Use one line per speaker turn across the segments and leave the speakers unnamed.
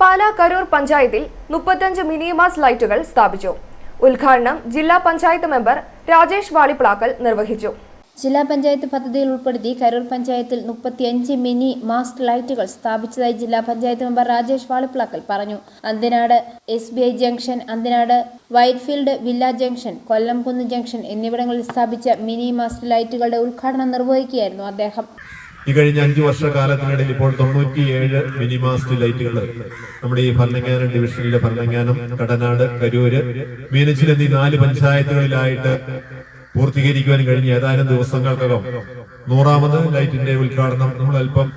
പാലാ കരൂർ പഞ്ചായത്തിൽ മുപ്പത്തഞ്ച് മിനിമാസ് ലൈറ്റുകൾ സ്ഥാപിച്ചു. ഉദ്ഘാടനം ജില്ലാ പഞ്ചായത്ത് മെമ്പർ രാജേഷ് വാളിപ്ലാക്കൽ നിർവഹിച്ചു.
ജില്ലാ പഞ്ചായത്ത് പദ്ധതിയിൽ ഉൾപ്പെടുത്തി കരൂർ പഞ്ചായത്തിൽ മുപ്പത്തിയഞ്ച് മിനി മാസ്റ്റ് ലൈറ്റുകൾ സ്ഥാപിച്ചതായി ജില്ലാ പഞ്ചായത്ത് മെമ്പർ രാജേഷ് വാളിപ്ലാക്കൽ പറഞ്ഞു. Anthinad S B I junction Anthinad Whitefield villa junction Kollamkunnu junction എന്നിവിടങ്ങളിൽ സ്ഥാപിച്ച മിനി മാസ്റ്റ് ലൈറ്റുകളുടെ ഉദ്ഘാടനം നിർവഹിക്കുകയായിരുന്നു അദ്ദേഹം.
ഈ കഴിഞ്ഞ അഞ്ചു വർഷക്കാലത്തിനിടയിൽ ഇപ്പോൾ തൊണ്ണൂറ്റിയേഴ് മിനിമാസ്റ്റ് ലൈറ്റുകൾ. നമ്മുടെ ഈ ഭരണങ്ങാനം ഡിവിഷനിലെ ഭരണങ്ങാനം കടനാട് കരൂര് മീനച്ചിൽ എന്നീ നാല് പഞ്ചായത്തുകളിലായിട്ട് പൂർത്തീകരിക്കുവാൻ കഴിഞ്ഞ ഏതാനും ദിവസങ്ങൾക്കകം നൂറാമത് ലൈറ്റിന്റെ ഉദ്ഘാടനം നമ്മൾ അല്പം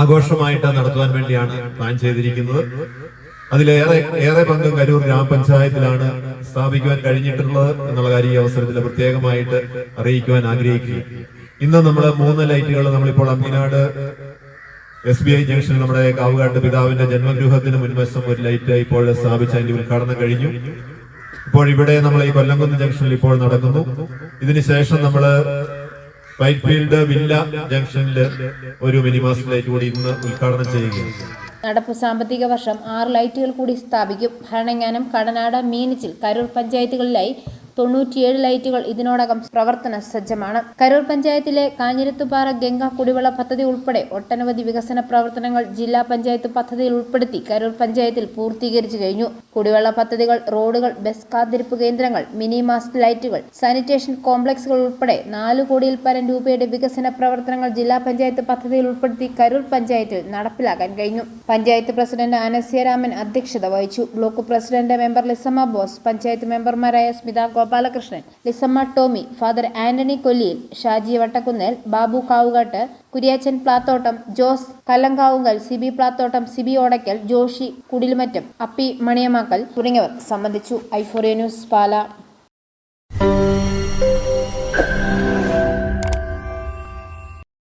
ആഘോഷമായിട്ട് നടത്തുവാൻ വേണ്ടിയാണ് പ്ലാൻ ചെയ്തിരിക്കുന്നത്. അതിലേറെ ഏറെ പങ്കും കരൂർ ഗ്രാമപഞ്ചായത്തിലാണ് സ്ഥാപിക്കുവാൻ കഴിഞ്ഞിട്ടുള്ളത് എന്നുള്ള കാര്യം ഈ അവസരത്തിൽ പ്രത്യേകമായിട്ട് അറിയിക്കുവാൻ ആഗ്രഹിക്കുക ഇന്ന് നമ്മൾ മൂന്ന് ലൈറ്റുകൾ നമ്മളിപ്പോൾ അമ്മീനാട് എസ് ബി ഐ ജംഗ്ഷനിൽ നമ്മുടെ കാവുകാട്ട് പിതാവിന്റെ ജന്മഗൃഹത്തിന് മുൻവശം ഒരു ലൈറ്റ് ഇപ്പോൾ സ്ഥാപിച്ച അതിന്റെ ഉദ്ഘാടനം കഴിഞ്ഞു. ഇപ്പോൾ ഇവിടെ നമ്മൾ ഈ കൊല്ലംകുന്ന് ജംഗ്ഷനിൽ ഇപ്പോൾ നടക്കുന്നു. ഇതിനുശേഷം നമ്മൾ വൈറ്റ്ഫീൽഡ് വില്ല ജംഗ്ഷനിൽ ഒരു മിനിമാസ് ലൈറ്റ് കൂടി ഇന്ന് ഉദ്ഘാടനം ചെയ്യുകയാണ്.
നടപ്പ് സാമ്പത്തിക വർഷം ആറ് ലൈറ്റുകൾ കൂടി സ്ഥാപിക്കും. ഭരണങ്ങാനം കടനാട് മീനച്ചിൽ കരൂർ പഞ്ചായത്തുകളിലായി തൊണ്ണൂറ്റിയേഴ് ലൈറ്റുകൾ ഇതിനോടകം പ്രവർത്തന സജ്ജമാണ്. കരൂർ പഞ്ചായത്തിലെ കാഞ്ഞിരത്തുപാറ ഗംഗ കുടിവെള്ള പദ്ധതി ഉൾപ്പെടെ ഒട്ടനവധി വികസന പ്രവർത്തനങ്ങൾ ജില്ലാ പഞ്ചായത്ത് പദ്ധതിയിൽ ഉൾപ്പെടുത്തി കരൂർ പഞ്ചായത്തിൽ പൂർത്തീകരിച്ചു കഴിഞ്ഞു. കുടിവെള്ള പദ്ധതികൾ റോഡുകൾ ബസ് കാത്തിരിപ്പ് കേന്ദ്രങ്ങൾ മിനി മാസ്റ്റ് ലൈറ്റുകൾ സാനിറ്റേഷൻ കോംപ്ലക്സുകൾ ഉൾപ്പെടെ നാല് കോടിയിൽ പരം രൂപയുടെ വികസന പ്രവർത്തനങ്ങൾ ജില്ലാ പഞ്ചായത്ത് പദ്ധതിയിൽ ഉൾപ്പെടുത്തി കരൂർ പഞ്ചായത്തിൽ നടപ്പിലാക്കാൻ കഴിഞ്ഞു. പഞ്ചായത്ത് പ്രസിഡന്റ് അനസ്യരാമൻ അധ്യക്ഷത വഹിച്ചു. Block president member Lissamma Bose panchayat മെമ്പർമാരായ സ്മിത ഗോപാലകൃഷ്ണൻ ലിസമ്മ ടോമി ഫാദർ ആന്റണി കൊല്ലിയിൽ ഷാജി വട്ടക്കുന്നേൽ ബാബു കാവുകാട്ട് കുര്യാച്ചൻ പ്ലാത്തോട്ടം ജോസ് കല്ലങ്കാവുങ്കൽ സിബി പ്ലാത്തോട്ടം സിബി ഓടയ്ക്കൽ ജോഷി കുടിൽമറ്റം അപ്പി മണിയമാക്കൽ തുടങ്ങിയവർ സംബന്ധിച്ചു. ഐഫോറിയ ന്യൂസ് പാല.